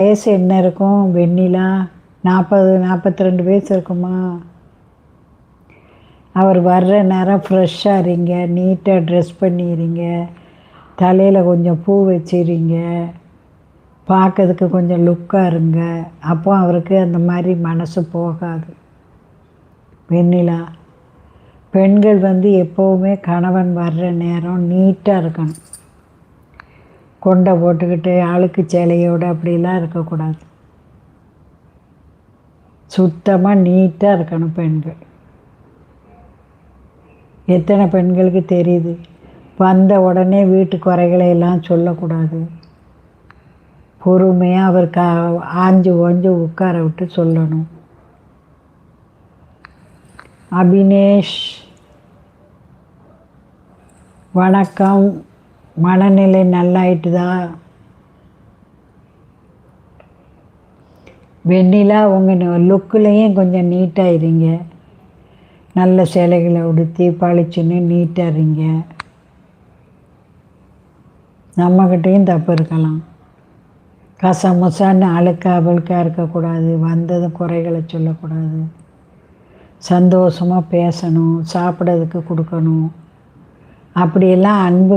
வயசு என்ன இருக்கும்? வெண்ணிலா? நாற்பது நாற்பத்தி ரெண்டு வயசு இருக்குமா? அவர் வர்ற நேரம் ஃப்ரெஷ்ஷாக இருங்க. நீட்டாக ட்ரெஸ் பண்ணிடுறீங்க தலையில் கொஞ்சம் பூ வச்சிருங்க. பார்க்கறதுக்கு கொஞ்சம் லுக்காக இருங்க. அப்போ அவருக்கு அந்த மாதிரி மனசு போகாது. வெண்ணிலா பெண்கள் வந்து எப்போவுமே கணவன் வர்ற நேரம் நீட்டாக இருக்கணும். கொண்டை போட்டுக்கிட்டு அழுக்கு சேலையோடு அப்படிலாம் இருக்கக்கூடாது. சுத்தமாக நீட்டாக இருக்கணும் பெண்கள். எத்தனை பெண்களுக்கு தெரியுது? வந்த உடனே வீட்டு குறைகளை எல்லாம் சொல்லக்கூடாது. பொறுமையாக அவர் க ஆஞ்சு ஓஞ்சு உட்கார விட்டு சொல்லணும். அபினேஷ் வணக்கம். மனநிலை நல்லாயிட்டுதா? வெண்ணிலா உங்கள் லுக்குலேயும் கொஞ்சம் நீட்டாக இருங்க. நல்ல சேலைகளை உடுத்தி பழிச்சுன்னு நீட்டாக இருங்க. நம்மக்கிட்டேயும் தப்பு இருக்கலாம். கசமுசான்னு அழுக்கா அழுக்காக இருக்கக்கூடாது. வந்ததும் குறைகளை சொல்லக்கூடாது. சந்தோஷமாக பேசணும் சாப்பிட்றதுக்கு கொடுக்கணும். அப்படியெல்லாம் அன்பு